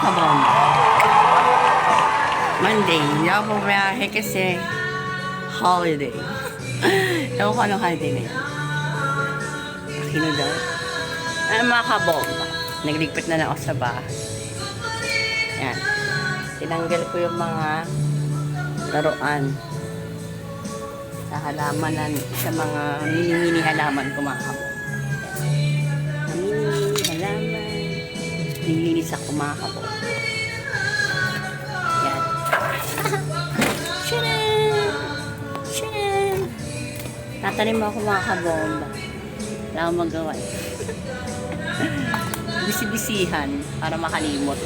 kabom. Monday, hindi ako pumayahe kasi holiday. Ewan ko anong holiday na yan. Aquino daw. Ay, mga kabom. Nagligpit na lang ako sa bahay. Yan. Tinanggal ko yung mga laruan sa halamanan, sa mga mini-mini halaman ko mga kabom. Mga kabom. Yan. Shanan! Shanan! Tatanim ako mga kabomba. Wala akong magawa eh. Bisibisihan para makalimot.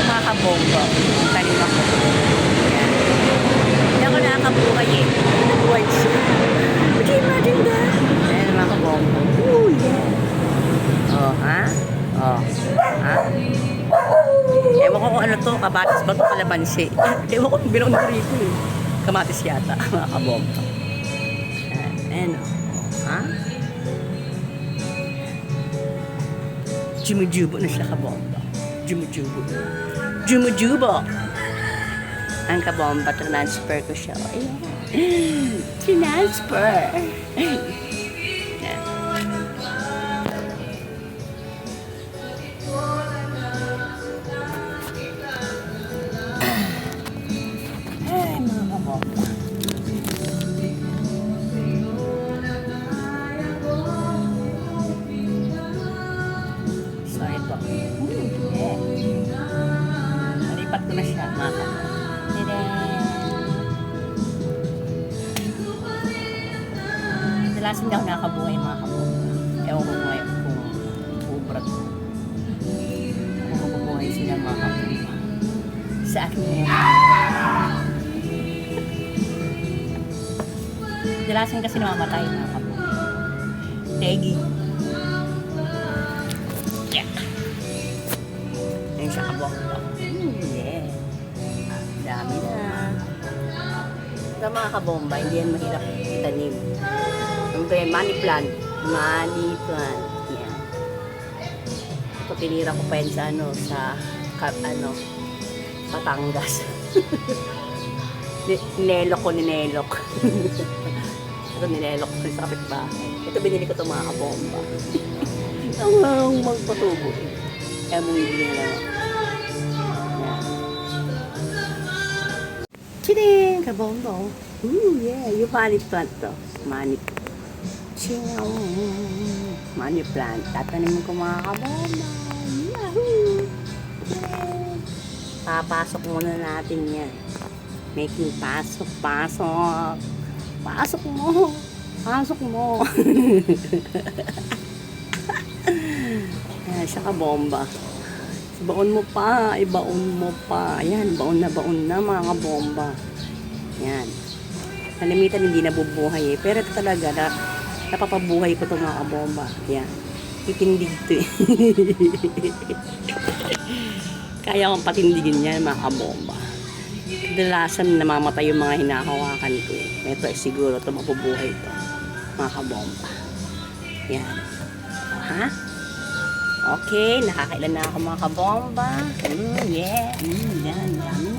Mga kabomba. Tanim ako. Yan. Hindi ako nakakabuhay eh. Ano to, kabatis ba ito kalabansi. Ewan ko, bilong na rito eh. Kamatis yata, mga kabomba. Ayan, o. Ha? Jumujubo na siya kabomba. Jumujubo. Jumujubo! Ang kabomba, transfer ko siya. Ayan. Transfer! Kadalasan hindi ako nakabuhay, mga kabomba. Ewan ko ngayon kung ubrat ko. Kung mabubuhay sila, mga kabomba. Sa akin ngayon. Kadalasan kasi namamatay mga kapo. Tegi. Yeah. Ayun siya kabok. Hmm, yeah. Ito mga kabomba, hindi yan mahirap itanim. Yung money plant. Money plant. Yan. Ito tinira ko pa yan sa ano, sa kap, ano, Patangas. Ni- Ninelok ko, ninelok. Ito ninelok ko sa kapitbahay. Ito binili ko itong mga kabomba. Ang ang magpatubo eh. Kaya bumibili na lang ako. Chiding! Kabomba. Ooh, yeah. Yung money plant to. Money Chiyaw. Money plant. Tatanimin ko mga kabomba. Yahoo! Papasok muna natin yan. Making pasok, pasok. Pasok mo. Pasok mo. Ayan, siya ka bomba. Baon mo pa, ibaon mo pa. Ayan, baon na baon na mga bomba. Yan. Kalimitan hindi nabubuhay eh. Pero ito talaga, na, napapabuhay ko itong mga bomba. Yan. Itindig to eh. Kaya akong patindigin yan, mga kabomba. Kadalasan namamatay yung mga hinahawakan ko eh. Ito ay siguro ito mabubuhay ito. Mga kabomba. Yan. Ha? Okay, nakakailan na ako mga kabomba. Mm, yeah. Mm, yan, dami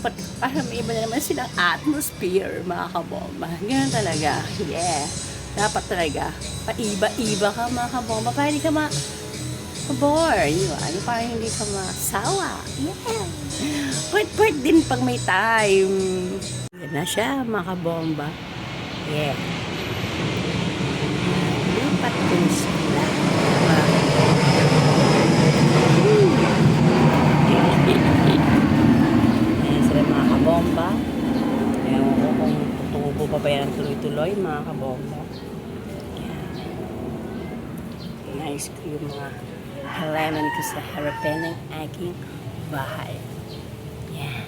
Nilipat ko para may iba na naman silang atmosphere, mga kabomba. Ganyan talaga. Yeah. Dapat talaga, paiba-iba ka mga kabomba para hindi ka ma bore, di ba? Ano para hindi ka masawa. Yeah. Pwet-pwet din pag may time. Yan na siya, mga kabomba. Yeah. Lipat ko sila. Mga kabomba. Ewan ko kung tutubo pa ba yan tuloy-tuloy, mga kabomba. Nice ko yung mga halaman ko sa harapan ng aking bahay. Yan.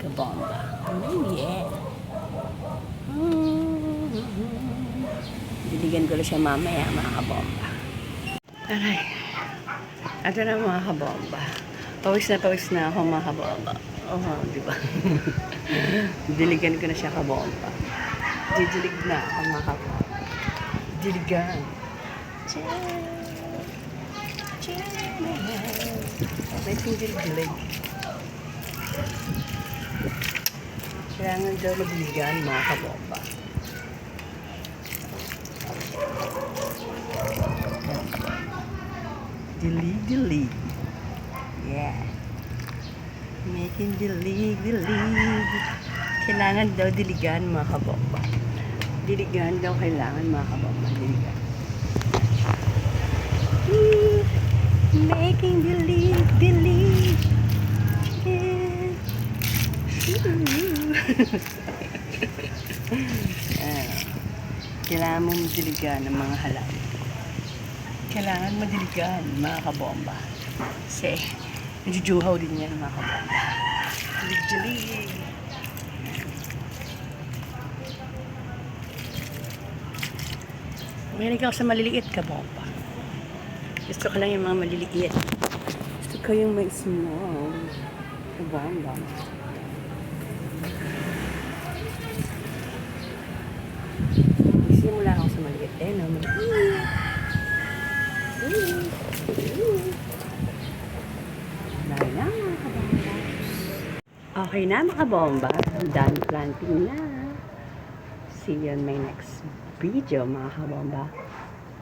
Kabomba. Oh, yeah. Diligan ko lang siya mamaya, mga kabomba. Aray. Ito na mga kabomba. Pawis na pawis na ako mga kabomba. Oh, di ba? Diligan ko na siya kabomba. Didilig na ang mga kabomba. Diligan. May dilig Kailangan daw madiligan mga kabomba. Dilig. Yeah. Making dilig, dilig. Kailangan daw diligan mga kabomba. Diligan daw kailangan mga kabomba. Diligan. Making dilig, dilig. Yeah. Ah, kailangan mong madiligan ng mga halaman. Kailangan madiligan, mga kabomba. Kasi, najujuhaw din yan, mga kabomba. Dilig-dilig. Mahilig ako sa maliliit kabomba. Gusto ko lang yung mga maliliit. Gusto ko yung may small. Kabomba. Simula ako sa maliit. Eh, no? Maliit. Dahil na mga kabomba. Okay na mga kabomba. Done planting na. See you on my next video mga kabomba.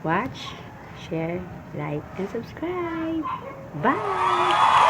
Watch, share, like, and subscribe. Bye!